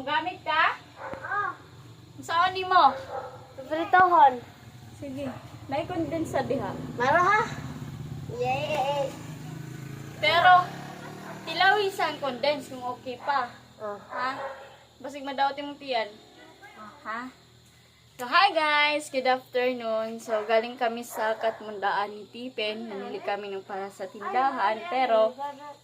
Mugamit ka? Ah, Saan ni mo? Pritohon. Sige. Nai-condense sa diha. Maro ha? Yay! Pero, tilawisan condense kung okay pa. Oh. Ha? Basig madawat yung tiyan. Ha? So, hi guys! Good afternoon. So, galing kami sa Katmundaan ni Tipen. Namili kami ng para sa tindahan. Pero,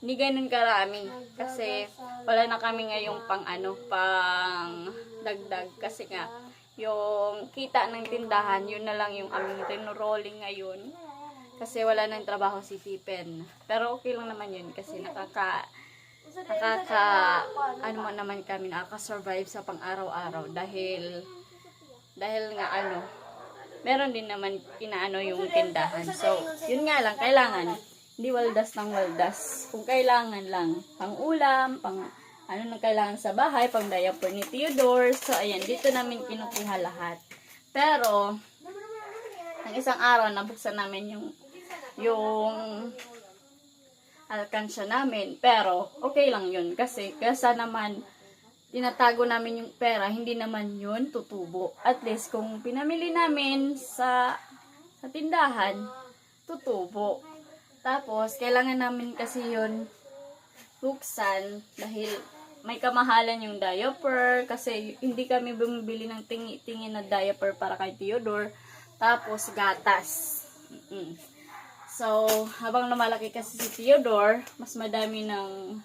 hindi ganun karami. Kasi, wala na kami ngayong pang ano, pang dagdag. Kasi nga, yung kita ng tindahan, yun na lang yung aming rolling ngayon. Kasi wala nang trabaho si Tipen. Pero okay lang naman yun kasi nakaka nakaka ano mo naman kami nakaka-survive sa pang-araw-araw dahil dahil nga ano meron din naman inaano yung tindahan. So, yun nga lang kailangan hindi waldas ng waldas. Kung kailangan lang pang ulam, pang ano nang kailangan sa bahay, pang diaper ni Theodore. So, ayan, dito namin kinukuha lahat. Pero, ang isang araw, nabuksan namin yung yung alkansya namin. Pero, okay lang yun. Kasi, kesa naman, tinatago namin yung pera, hindi naman yun tutubo. At least, kung pinamili namin sa, sa tindahan, tutubo. Tapos, kailangan namin kasi yun buksan dahil may kamahalan yung diaper kasi hindi kami bumibili ng tingi-tingi na diaper para kay Theodore. Tapos, gatas. Mm-mm. So, habang lumalaki kasi si Theodore, mas madami ng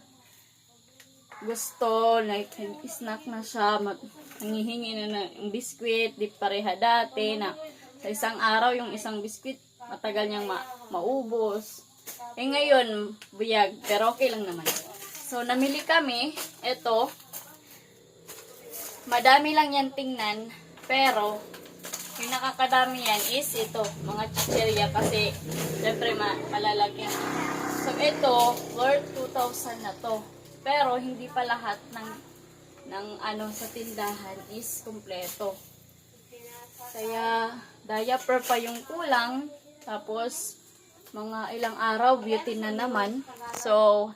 gusto, like, snack na siya, mag, nangihingi na ng biskwit, di pareha dati, na sa isang araw, yung isang biskwit, matagal niyang ma- maubos. Eh ngayon, buyag, pero okay lang naman. So, namili kami, eto, madami lang yan tingnan, pero, yung nakakadami yan is ito, mga chicherya kasi syempre ma malalaki. So ito, worth 2,000 na to. Pero hindi pa lahat ng ng ano sa tindahan is kumpleto. Kaya diaper pa yung kulang. Tapos mga ilang araw beauty na naman. So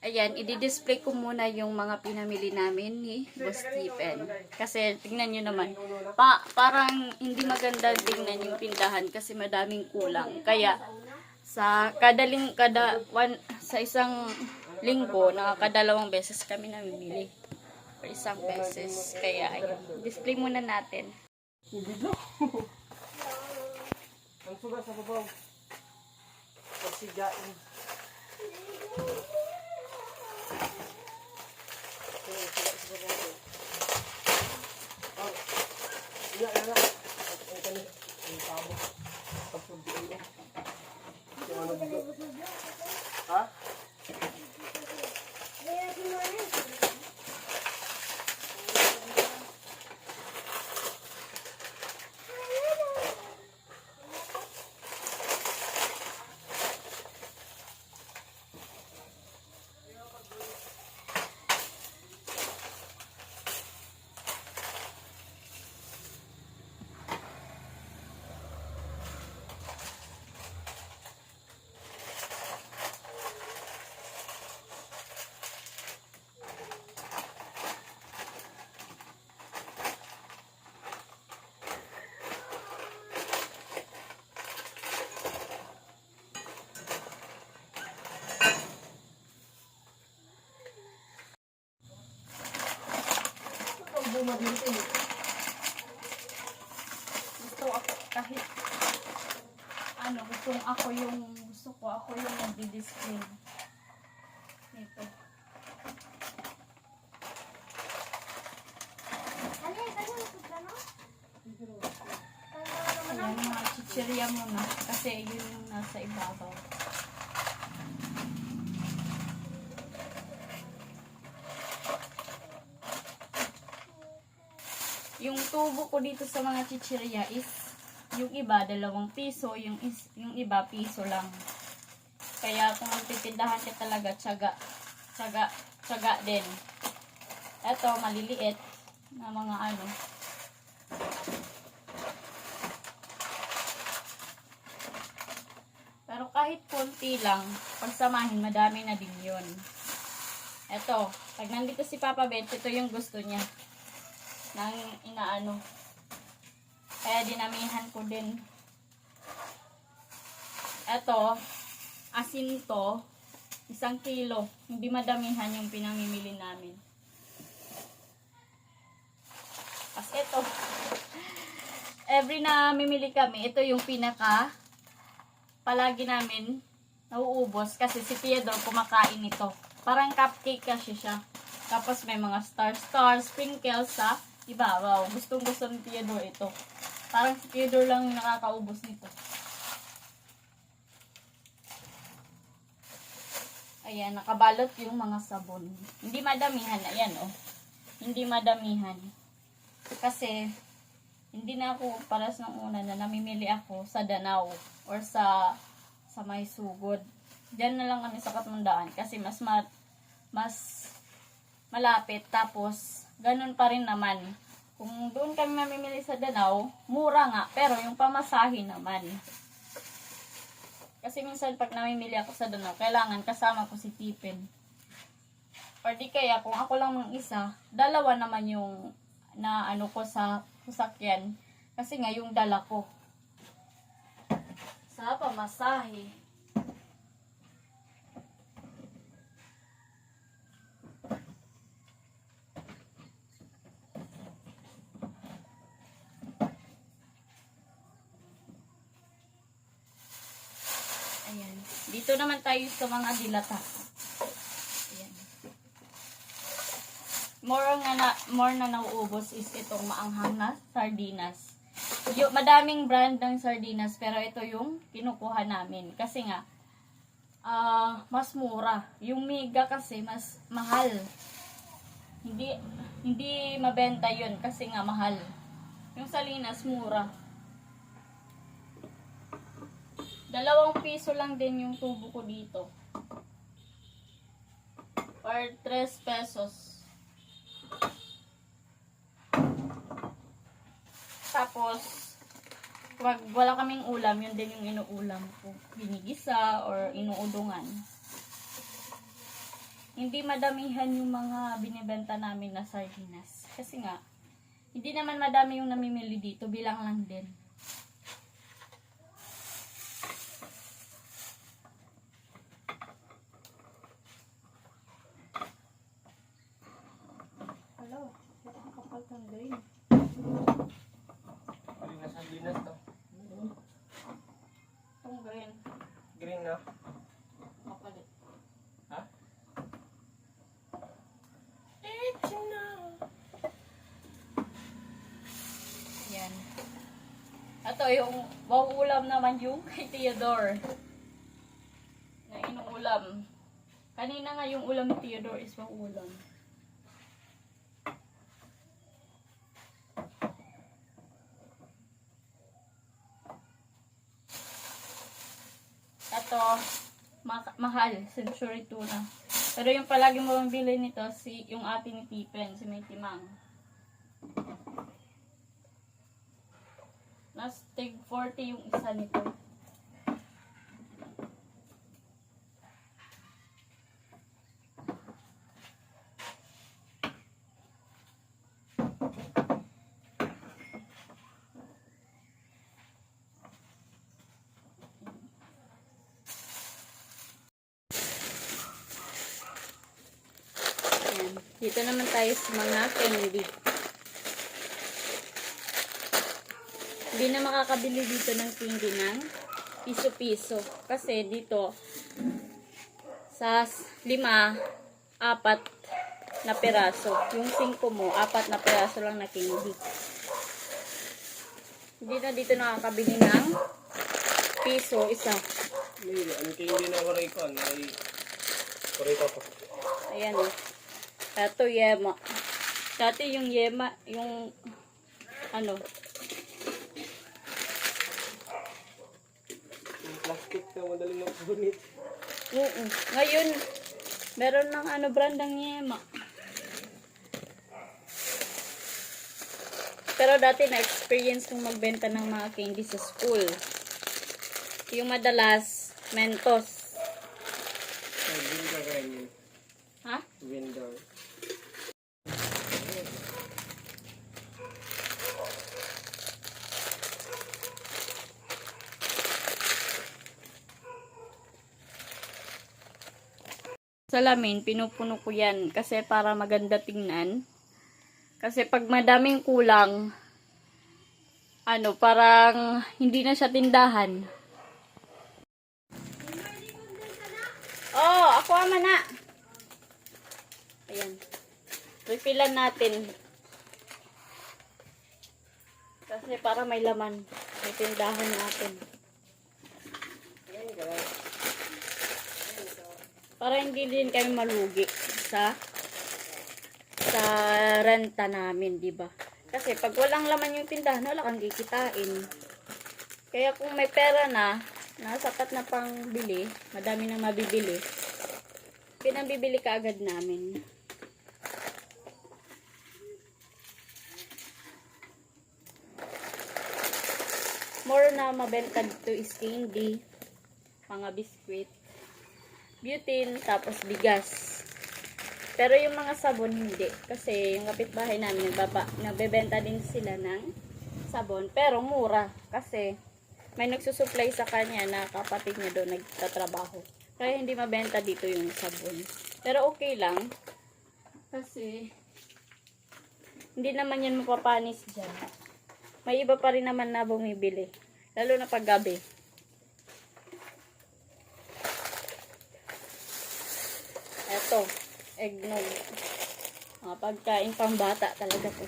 Ayan, i-display ko muna yung mga pinamili namin ni Boss Stephen. Kasi, tingnan nyo naman, pa, parang hindi maganda tingnan yung tindahan kasi madaming kulang. Kaya, sa kada, ling, kada one, sa isang linggo, nakakadalawang beses kami namimili. O isang beses. Kaya, ayun, display muna natin. Ang suga sa babaw. Pagsigain. Oh. Thank you. Bumabinti. Gusto ako, kahit ano, gusto ako yung, gusto ko ako yung magdi-display. Ito. Ayan, mga chichirya muna. Kasi yun yung nasa ibabaw. Yung tubo ko dito sa mga chichirya is yung iba dalawang piso, yung is, yung iba piso lang. Kaya kung magtitindahan ka talaga, tsaga, tsaga, tsaga din. Ito, maliliit na mga ano. Pero kahit konti lang, pagsamahin, madami na din yun. Eto, pag nandito si Papa Bet, ito yung gusto niya. Nang inaano. Kaya dinamihan ko din. Eto, asin to, isang kilo. Hindi madamihan yung pinamimili namin. Tapos ito, every na mimili kami, ito yung pinaka palagi namin nauubos kasi si Theodore kumakain ito. Parang cupcake kasi siya. Tapos may mga star-star, sprinkles sa ibabaw. Gustong gusto ni Theodore ito. Parang si Theodore lang nakakaubos nito. Ayan, nakabalot yung mga sabon. Hindi madamihan. Ayan, oh. Hindi madamihan. Kasi, hindi na ako paras ng una na namimili ako sa Danau or sa sa may sugod. Diyan na lang kami sa Katmandaan kasi mas ma, mas malapit tapos ganun pa rin naman. Kung doon kami mamimili sa Danau, mura nga pero yung pamasahe naman. Kasi minsan pag namimili ako sa Danau, kailangan kasama ko si Tipin. Or di kaya kung ako lang ng isa, dalawa naman yung na ano ko sa sasakyan. Kasi nga yung dala ko. Sa pamasahe. Ayan. Dito naman tayo sa mga dilata. Ayan. More nga na, more na nauubos is itong maanghang na sardinas. Yung madaming brand ng sardinas pero ito yung kinukuha namin kasi nga ah mas mura. Yung mega kasi mas mahal. Hindi hindi mabenta 'yun kasi nga mahal. Yung salinas mura. Dalawang piso lang din yung tubo ko dito. Or 3 pesos. Tapos, wag wala kaming ulam, yun din yung inuulam ko. Binigisa or inuudungan. Hindi madamihan yung mga binibenta namin na sardinas. Kasi nga, hindi naman madami yung namimili dito, bilang lang din. Hello, ito ang kapal ng green. Green na sardinas to. Itong green. Green na. Mapalit. Ha? It's now. Yan. Ito yung mauulam naman yung kay Theodore. Na inuulam. Kanina nga yung ulam ni Theodore is mauulam. Ito, ma- mahal, century tuna. Pero yung palagi mo bili nito, si, yung ate ni Tipen, si May Timang. Nas tig 40 yung isa nito. Dito naman tayo sa mga candy. Hindi na makakabili dito ng candy ng piso-piso. Kasi dito, sa lima, apat na peraso. Yung singko mo, apat na peraso lang na candy. Hindi na dito nakakabili ng piso, isa. Kayo hindi na waray ko. Ay, waray ko. Ayan o. Ito yema. Dati yung yema, yung ano, Yung na madaling na punit. Oo. Ngayon, meron ng ano brand ng Yema. Pero dati na-experience kong magbenta ng mga candy sa school. Yung madalas, Mentos. Ay, kayo yun. Ha? Green Salamin, pinupuno ko yan kasi para maganda tingnan. Kasi pag madaming kulang, ano, parang hindi na siya tindahan. Oh, ako ama na. Ayan. Refilan natin. Kasi para may laman. May tindahan natin. Para hindi din kami malugi sa sa renta namin, di ba? Kasi pag walang laman yung tindahan, wala kang kikitain. Kaya kung may pera na, nasapat na pang bili, madami nang mabibili, pinambibili ka agad namin. More na mabenta dito is candy, mga biskwit, butane, tapos bigas. Pero yung mga sabon hindi. Kasi yung kapitbahay namin, nagbaba, nagbebenta din sila ng sabon. Pero mura. Kasi may nagsusupply sa kanya na kapatid niya doon nagtatrabaho. Kaya hindi mabenta dito yung sabon. Pero okay lang. Kasi hindi naman yan mapapanis dyan. May iba pa rin naman na bumibili. Lalo na pag gabi. Eto, eggnog. Mga pagkain pang bata talaga to.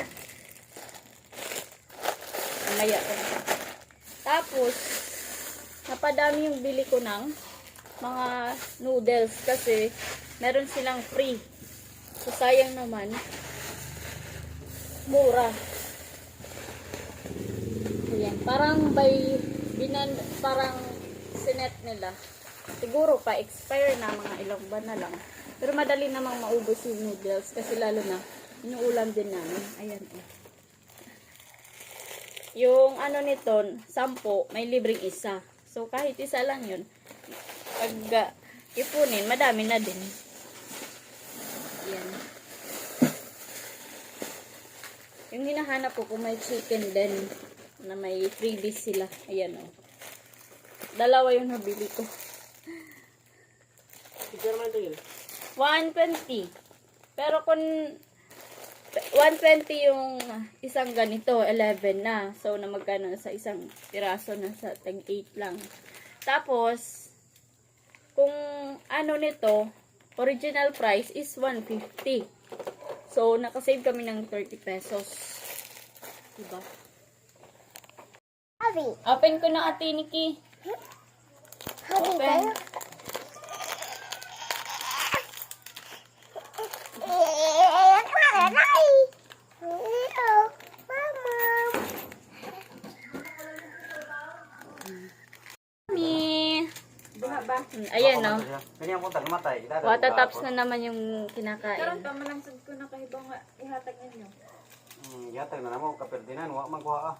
Mamaya ko. Tapos, napadami yung bili ko ng mga noodles kasi meron silang free. So, sayang naman. Mura. Ayan, parang by binan parang sinet nila. Siguro pa expire na mga ilang buwan na lang. Pero madali namang maubos yung noodles kasi lalo na inuulam din namin. Ayan eh. Yung ano nito, sampo, may libreng isa. So kahit isa lang yun, pag uh, ipunin, madami na din. Ayan. Yung hinahanap ko kung may chicken din na may freebies sila. Ayan o. Dalawa yung nabili ko. Picture man ito yun. 120. Pero kung 120 yung isang ganito, 11 na. So, na magkano sa isang piraso na sa tag 8 lang. Tapos, kung ano nito, original price is 150. So, nakasave kami ng 30 pesos. Diba? Open ko na ate Nikki. Habi Open. kayo. Eh, nanay. Hello, mama. Mami. Ayan no. Kanya mo tag matay. Watataps na naman yung kinakain. Hmm, yatag na namo kaperdinan wa magkuha ah.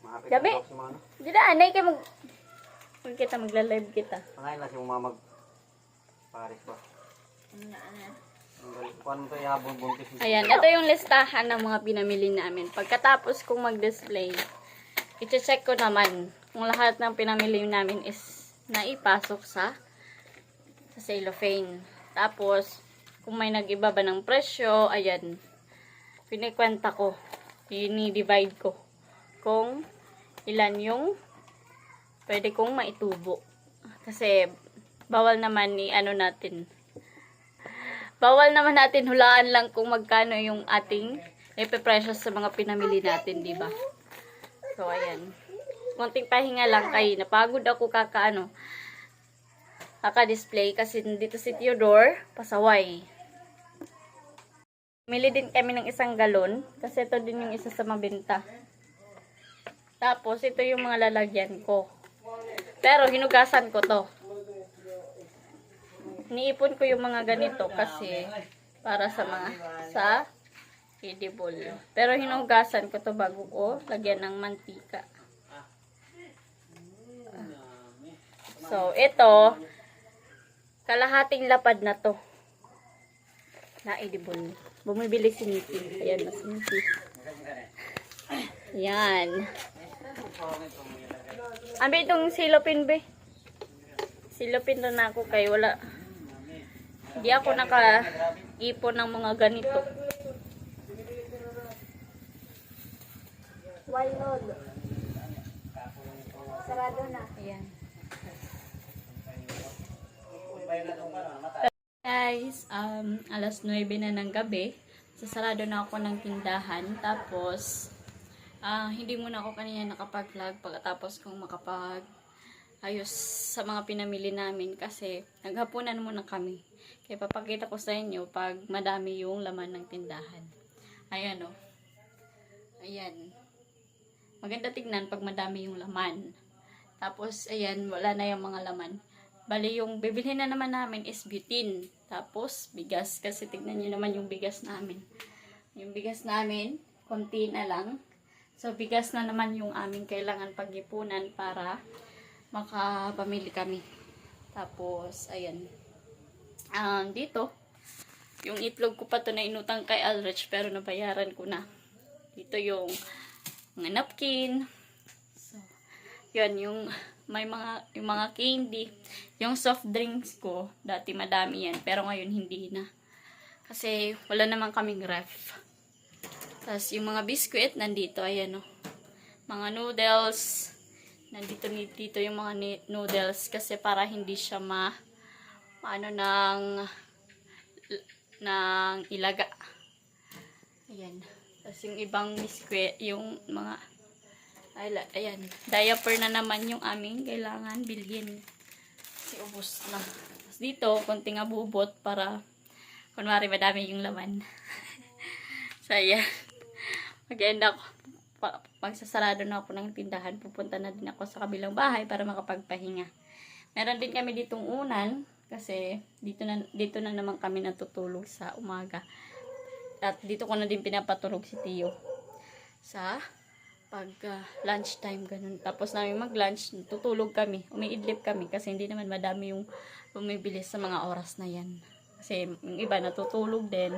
Mahapit Gabi. si mga ano. Di na, anay kayo mag... Mag kita, magla-live kita. Pangayon na si mamag Paris ba. To ihabol buntis. Ayan, ito yung listahan ng mga pinamili namin. Pagkatapos kong mag-display, i-check ko naman kung lahat ng pinamili namin is naipasok sa sa cellophane. Tapos, kung may nag-iba ba ng presyo, ayan, pinikwenta ko, ini-divide ko kung ilan yung pwede kong maitubo. Kasi, bawal naman ni ano natin, Bawal naman natin hulaan lang kung magkano yung ating ipipresyo sa mga pinamili natin, di ba? So, ayan. Konting pahinga lang kay napagod ako kakaano. Kaka-display kasi dito si Theodore, pasaway. Mili din kami ng isang galon kasi ito din yung isa sa mabenta. Tapos, ito yung mga lalagyan ko. Pero, hinugasan ko to. Niipon ko yung mga ganito kasi para sa mga sa edible. Pero hinugasan ko to bago ko lagyan ng mantika. So, ito kalahating lapad na to. Na edible. Bumibili si Nikki. Ayan na si Nikki. Yan. Ambi itong silopin be. Silopin na ako kay wala Hindi ako naka-ipon ng mga ganito. Why not? Sarado na. Ayan. Guys, um, alas 9 na ng gabi. Sasarado na ako ng tindahan. Tapos, ah, hindi muna ako kanina nakapag-vlog pagkatapos kong makapag ayos sa mga pinamili namin kasi naghapunan muna kami. Kaya papakita ko sa inyo pag madami yung laman ng tindahan. Ayan o. Ayan. Maganda tignan pag madami yung laman. Tapos, ayan, wala na yung mga laman. Bali, yung bibilhin na naman namin is butane. Tapos, bigas. Kasi tignan nyo naman yung bigas namin. Yung bigas namin, konti na lang. So, bigas na naman yung aming kailangan pag-ipunan para makapamili kami. Tapos, ayan. Ah, dito, yung itlog ko pa to na inutang kay Alrich pero nabayaran ko na. Dito yung mga napkin. So, yun, yung may mga, yung mga candy. Yung soft drinks ko, dati madami yan. Pero ngayon hindi na. Kasi wala naman kaming ref. Tapos yung mga biscuit, nandito, ayan o. Mga noodles. Nandito dito yung mga noodles kasi para hindi siya ma ano ng ng ilaga. Ayan. Tapos yung ibang biscuit, yung mga ay, ayan. Diaper na naman yung aming kailangan bilhin. Kasi ubos na. Dito, konting abubot para kunwari madami yung laman. so, ayan. Mag-end ako. Pa- magsasarado na ako ng tindahan. Pupunta na din ako sa kabilang bahay para makapagpahinga. Meron din kami ditong unan kasi dito na dito na naman kami natutulog sa umaga. At dito ko na din pinapatulog si Tio sa pag ah, lunchtime ganun. Tapos namin mag-lunch, tutulog kami. Umiidlip kami kasi hindi naman madami yung bumibili sa mga oras na yan. Kasi yung iba natutulog din.